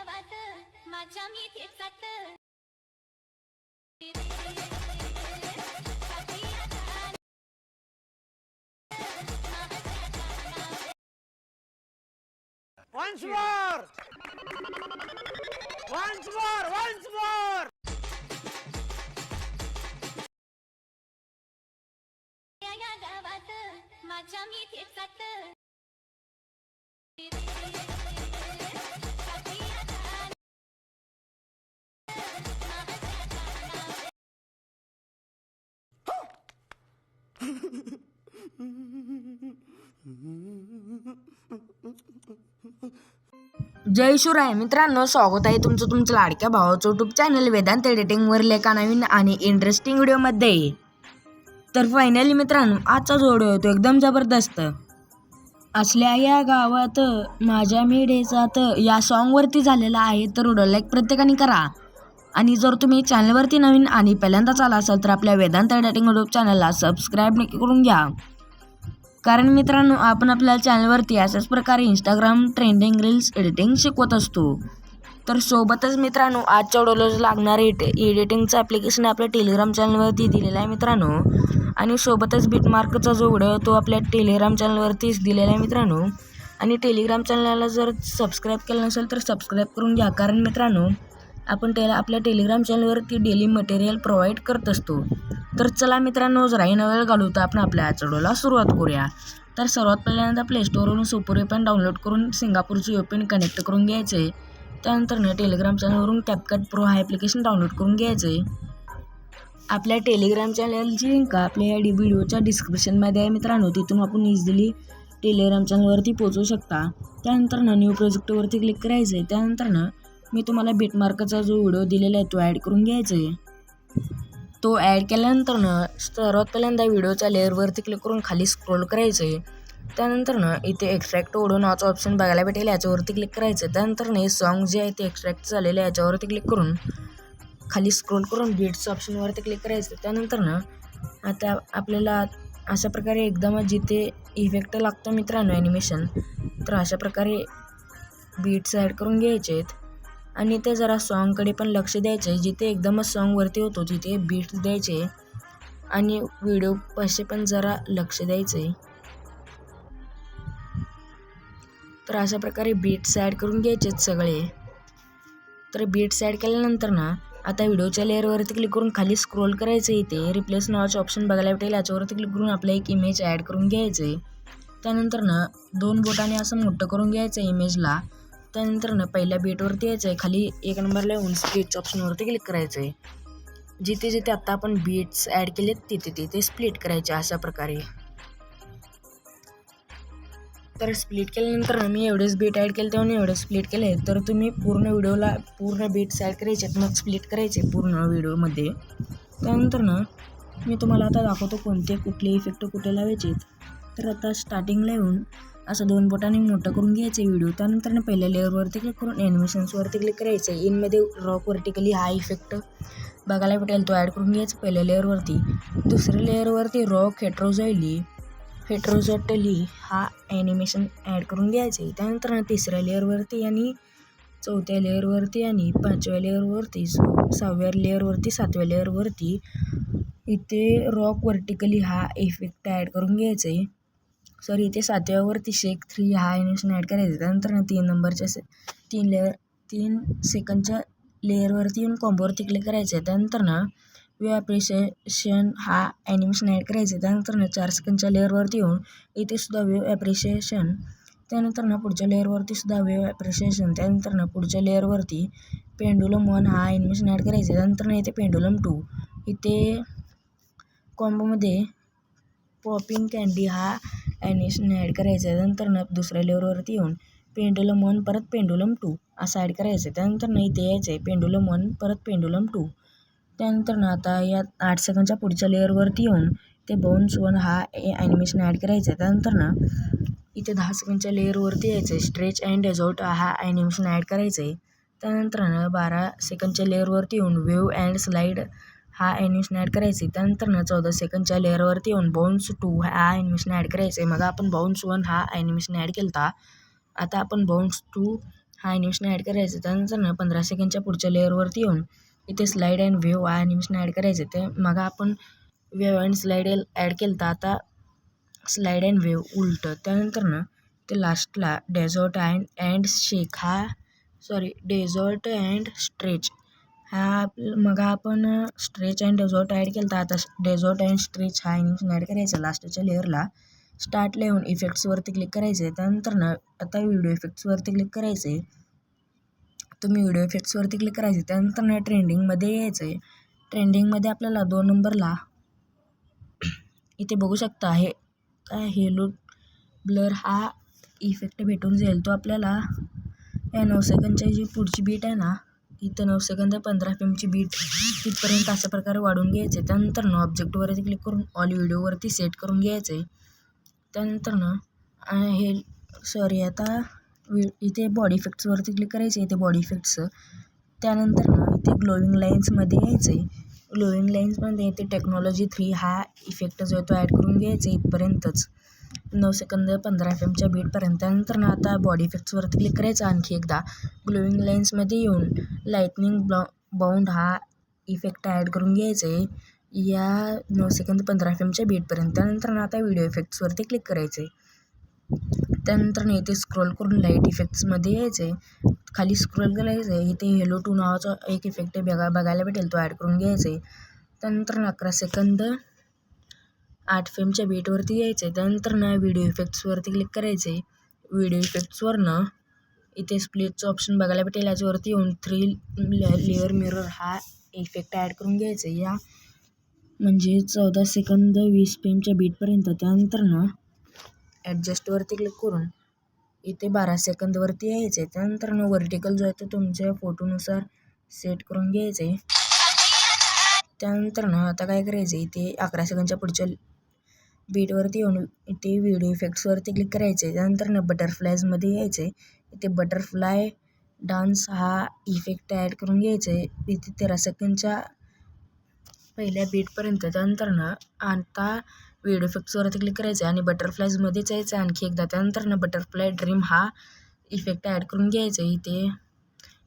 गावात माझ्या मी जात Once more! Once more! Once more! या गावात माझ्या मी जात जय शिवराय. मित्रांनो स्वागत आहे तुमचं तुमच्या लाडक्या भावाचं यूट्यूब चॅनल वेदांत एडिटिंगवरील एका नवीन आणि इंटरेस्टिंग व्हिडिओमध्ये तर फायनली मित्रांनो आजचा जो होतो तो एकदम जबरदस्त. असल्या या गावात माझ्या मेढेचात या सॉन्गवरती झालेला आहे तर व्हिडिओ लाईक प्रत्येकाने करा. आणि जर तुम्ही चॅनलवरती नवीन आणि पहिल्यांदाच आला असाल तर आपल्या वेदांत एडिटिंग यूट्यूब चॅनलला सबस्क्राईब नक्की करून घ्या. कारण मित्रांनो आपण आपल्या चॅनलवरती अशाच प्रकारे इंस्टाग्राम ट्रेंडिंग रील्स एडिटिंग शिकवत असतो. तर सोबतच मित्रांनो आजच्या व्हिडिओला लागणारे एडिटिंगचं ॲप्लिकेशन आपल्या टेलिग्राम चॅनलवरती दिलेलं आहे मित्रांनो. आणि सोबतच बिटमार्कचा जो व्हिडिओ तो आपल्या टेलिग्राम चॅनलवरतीच दिलेला आहे मित्रांनो. आणि टेलिग्राम चॅनलला जर सबस्क्राईब केलं नसेल तर सबस्क्राईब करून घ्या. कारण मित्रांनो आपण त्याला आपल्या टेलिग्राम चॅनलवरती डेली मटेरियल प्रोव्हाइड करत असतो. तर चला मित्रांनो जराही न वेळ घालू तर आपण आपल्या आजच्या सुरुवात करूया. तर सर्वात पहिल्यांदा प्ले स्टोअरवरून सुपर वेपन डाउनलोड करून सिंगापूरची वेपन कनेक्ट करून घ्यायचं. आहे त्यानंतरनं टेलिग्राम चॅनलवरून कॅपकट प्रो हा ॲप्लिकेशन डाउनलोड करून घ्यायचं. आहे आपल्या टेलिग्राम चॅनलची लिंक आपल्या या डी व्हिडिओच्या डिस्क्रिप्शनमध्ये आहे मित्रांनो. तिथून आपण इझिली टेलिग्राम चॅनलवरती पोहोचू शकता. त्यानंतरनं न्यू प्रोजेक्टवरती क्लिक करायचं आहे त्यानंतर ना मी तुम्हाला बिटमार्कचा जो व्हिडिओ दिलेला आहे तो ॲड करून घ्यायचा आहे. तो ॲड केल्यानंतर ना सर्वात पहिल्यांदा व्हिडिओच्या लेअरवरती क्लिक करून खाली स्क्रोल करायचं आहे. त्यानंतर ना इथे एक्स्ट्रॅक्ट ओढो नावाचा ऑप्शन बघायला भेटेल याच्यावरती क्लिक करायचं त्यानंतर ना हे सॉन्ग जे आहे ते एक्स्ट्रॅक्ट झालेलं आहे याच्यावरती क्लिक करून खाली स्क्रोल करून बीट्स ऑप्शनवरती क्लिक करायचं त्यानंतर ना आता आपल्याला अशा प्रकारे एकदम जिथे इफेक्ट लागतो मित्रांनो ॲनिमेशन तर अशा प्रकारे बीट्स ॲड करून घ्यायचे आहेत. आणि ते जरा साँगकडे पण लक्ष द्यायचं जिथे एकदमच सॉन्गवरती होतो तिथे बीट्स द्यायचे. आणि व्हिडिओ पाशी पण जरा लक्ष द्यायचे. तर अशा प्रकारे बीट्स ॲड करून घ्यायचेच सगळे. तर बीट्स ॲड केल्यानंतर ना आता व्हिडिओच्या लेअरवरती क्लिक करून खाली स्क्रोल करायचं इथे. रिप्लेस नावाचे ऑप्शन बघायला भेटेल याच्यावरती क्लिक करून आपलं एक इमेज ॲड करून घ्यायचं. आहे त्यानंतर ना दोन बोटाने असं मोठं करून घ्यायचं आहे इमेजला त्यानंतर ना पहिल्या बीटवरती यायचं आहे खाली एक नंबरला येऊन स्प्लिटच्या ऑप्शनवरती क्लिक करायचं आहे जिथे जिथे आत्ता आपण बीट्स ॲड केलेत तिथे तिथे स्प्लिट करायचे अशा प्रकारे. तर स्प्लिट केल्यानंतर ना मी एवढेच बीट ॲड केले तेव्हा एवढे स्प्लिट केले. तर तुम्ही पूर्ण व्हिडिओला पूर्ण बीट्स ॲड करायचे आहेत मग स्प्लिट करायचे पूर्ण व्हिडिओमध्ये. त्यानंतर ना मी तुम्हाला आता दाखवतो कोणते कुठले इफेक्ट कुठे लावायचे तर आता स्टार्टिंगला येऊन असं दोन बोटाने मोठं करून घ्यायचं व्हिडिओ. त्यानंतर पहिल्या लेअरवरती क्लिक करून ॲनिमेशन्सवरती क्लिक करायचं. आहे इनमध्ये रॉक वर्टिकली हा इफेक्ट बघायला भेटेल तो ॲड करून घ्यायचा पहिल्या लेअरवरती. दुसऱ्या लेअरवरती रॉक हेट्रोझॉइली हेट्रोझॉटली हा ॲनिमेशन ॲड करून घ्यायचं. त्यानंतर तिसऱ्या लेअरवरती आणि चौथ्या लेअरवरती आणि पाचव्या लेअरवरती सहाव्या लेअरवरती सातव्या लेअरवरती इथे रॉक वर्टिकली हा इफेक्ट ॲड करून घ्यायचा आहे सॉरी इथे सातव्यावरती शेक थ्री हा ॲनिमेशन ॲड करायचं त्यानंतर ना तीन नंबरच्या से तीन लेअर तीन सेकंडच्या लेअरवरती येऊन कॉम्बोवरती क्लिक करायचं आहे. त्यानंतर ना व्यू ॲप्रिशिएशन हा ॲनिमेशन ॲड करायचं आहे. त्यानंतर ना चार सेकंडच्या लेअरवरती येऊन इथे सुद्धा व्यू ॲप्रिशिएशन त्यानंतर ना पुढच्या लेअरवरती सुद्धा व्यू ॲप्रिशिएशन त्यानंतर ना पुढच्या लेअरवरती पेंडुलम वन हा ॲनिमेशन ॲड करायचं आहे. त्यानंतर ना इथे पेंडुलम टू इथे कॉम्बोमध्ये पॉपिंग कँडी हा ॲनिमेशन ॲड करायचं आहे नंतरनं दुसऱ्या लेअरवरती येऊन पेंडुलम वन परत पेंडुलम टू असं ॲड करायचं आहे त्यानंतरनं इथे यायचं आहे पेंडुलम वन परत पेंडुलम टू त्यानंतरनं आता या आठ सेकंडच्या पुढच्या लेअरवरती येऊन ते बाउन्स वन हा ॲनिमेशन ॲड करायचं आहे त्यानंतर ना इथे दहा सेकंडच्या लेअरवरती यायचं आहे स्ट्रेच अँड डेझॉर्ट हा ॲनिमेशन ॲड करायचं आहे त्यानंतर ना बारा सेकंडच्या लेअरवरती येऊन वेव अँड स्लाईड हा ॲनिमेशन ॲड करायचे त्यानंतर ना चौदा सेकंडच्या लेअरवरती येऊन बाउन्स टू हा ॲनिमेशन ॲड करायचं आहे मग आपण बाउन्स वन हा ॲनिमेशन ॲड केला होता आता आपण बाउन्स टू हा ॲनिमेशन ॲड करायचं त्यानंतर ना पंधरा सेकंडच्या पुढच्या लेअरवरती येऊन इथे स्लाईड अँड व्हेव हा ॲनिमेशन ॲड करायचं ते मग आपण व्ह्यू अँड स्लाईड ॲड केलं तर आता स्लाईड अँड वेव उलटं. त्यानंतर ना ते लास्टला डेझर्ट अँड अँड शेक हा सॉरी डेझर्ट अँड स्ट्रेच हा आप मग आपण स्ट्रेच अँड डेझॉर्ट ॲड केलं तर आता डेझॉर्ट अँड स्ट्रेच हा ॲनिमेशन ॲड करायचं लास्टच्या लेअरला स्टार्टला येऊन इफेक्ट्सवरती क्लिक करायचं. आहे त्यानंतर ना आता व्हिडिओ इफेक्ट्सवरती क्लिक करायचं. आहे तुम्ही व्हिडिओ इफेक्ट्सवरती क्लिक करायचे. त्यानंतर ना ट्रेंडिंगमध्ये यायचं. आहे ट्रेंडिंगमध्ये आपल्याला दोन नंबरला इथे बघू शकता हे काय हेलो ब्लर हा इफेक्ट भेटून जाईल. तो आपल्याला या नऊ सेकंडच्या जी पुढची बीट आहे ना इथं नऊ सेकंद पंधरा एफ एमची बीट तिथपर्यंत अशा प्रकारे वाढून घ्यायचं. आहे त्यानंतर ऑब्जेक्टवरती क्लिक करून ऑल व्हिडिओवरती सेट करून घ्यायचं. आहे त्यानंतरनं हे सॉरी आता इथे बॉडी इफेक्ट्सवरती क्लिक करायचं. आहे इथे बॉडी इफेक्ट्सचं त्यानंतर ना इथे ग्लोविंग लाईन्समध्ये यायचं आहे ग्लोविंग लाईन्समध्ये इथे टेक्नॉलॉजी थ्री हा इफेक्ट जो आहे तो ॲड करून घ्यायचा आहे इथपर्यंतच. नऊ सेकंद पंधरा एफ एमच्या बीटपर्यंत त्यानंतर ना आता बॉडी इफेक्ट्सवरती क्लिक करायचं आणखी एकदा. ग्लोविंग लाईन्समध्ये येऊन लाईटनिंग ब्लॉ बाउंड हा इफेक्ट ॲड करून घ्यायचा आहे या नऊ सेकंद पंधरा एफ एमच्या बीटपर्यंत त्यानंतर ना आता व्हिडिओ इफेक्ट्सवरती क्लिक करायचं आहे त्यानंतर ना इथे स्क्रोल करून लाइट इफेक्ट्समध्ये यायचं आहे खाली स्क्रोल करायचं आहे इथे हेलो टू नावाचा एक इफेक्ट बघा बघायला भेटेल. तो ॲड करून घ्यायचा आहे त्यानंतर ना अकरा सेकंद आठ फेमच्या बीटवरती यायचं. आहे त्यानंतर ना व्हिडिओ इफेक्ट्सवरती क्लिक करायचे. व्हिडिओ इफेक्ट्सवरनं इथे स्प्लिटचं ऑप्शन बघायला भेटेल. याच्यावरती येऊन थ्री लेअर मिरर हा इफेक्ट ॲड करून घ्यायचा. आहे या म्हणजे चौदा सेकंद वीस फेमच्या बीटपर्यंत त्यानंतर ना ॲडजस्टवरती क्लिक करून इथे बारा सेकंदवरती यायचं. आहे त्यानंतर ना वर्टिकल जो आहे तो तुमच्या फोटोनुसार सेट करून घ्यायचं. आहे त्यानंतर ना आता काय करायचं? आहे इथे अकरा सेकंदच्या पुढच्या बीटवरती येऊन इथे व्हिडिओ इफेक्ट्सवरती क्लिक करायचं. आहे त्यानंतर ना बटरफ्लायजमध्ये यायचं. आहे इथे बटरफ्लाय डान्स हा इफेक्ट ॲड करून घ्यायचा. आहे इथे तेरा सेकंडच्या पहिल्या बीटपर्यंत त्यानंतर ना आता व्हिडिओ इफेक्ट्सवरती क्लिक करायचं आहे आणि बटरफ्लायजमध्येच यायचं आहे आणखी एकदा. त्यानंतर ना बटरफ्लाय ड्रीम हा इफेक्ट ॲड करून घ्यायचा. आहे इथे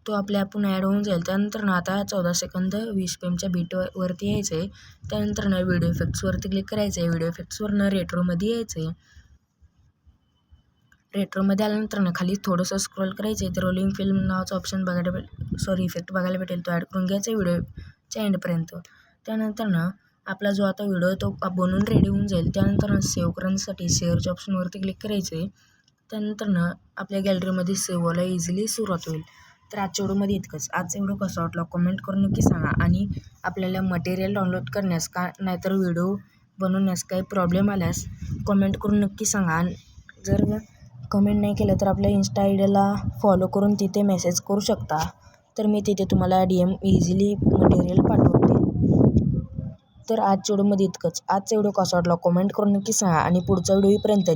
तो आपल्या आपण ॲड होऊन जाईल. त्यानंतर ना आता चौदा सेकंद वीस पेमच्या बीटवर यायचं आहे त्यानंतर ना व्हिडिओ इफेक्ट्सवरती क्लिक करायचं आहे व्हिडिओ इफेक्ट्सवरनं रेट्रोमध्ये यायचं आहे रेट्रोमध्ये आल्यानंतर ना खाली थोडंसं स्क्रोल करायचं आहे तर रोलिंग फिल्म नावाचं ऑप्शन बघायला भेट सॉरी इफेक्ट बघायला भेटेल. तो ॲड करून घ्यायचा आहे व्हिडिओच्या एंडपर्यंत त्यानंतर ना आपला जो आता व्हिडिओ तो बनवून रेडी होऊन जाईल. त्यानंतर ना सेव्ह करण्यासाठी शेअरच्या ऑप्शनवरती क्लिक करायचं आहे त्यानंतर ना आपल्या गॅलरीमध्ये सेव्ह व्हायला इझिली सुरुवात होईल. तर आजच्या व्हिडिओमध्ये इतकंच. आजचा व्हिडिओ कसा वाटला? कमेंट करून नक्की सांगा. आणि आपल्याला मटेरियल डाउनलोड करण्यास का नाहीतर व्हिडिओ बनवण्यास काही प्रॉब्लेम आल्यास कमेंट करून नक्की सांगा. आणि जर कमेंट नाही केलं तर आपल्या इन्स्टा आय डीला फॉलो करून तिथे मेसेज करू शकता. तर मी तिथे तुम्हाला डी एम इझिली मटेरियल पाठवते. तर आजच्या व्हिडिओमध्ये इतकंच. आजचा व्हिडिओ कसा वाटला? कमेंट करून नक्की सांगा. आणि पुढचा व्हिडिओपर्यंत जे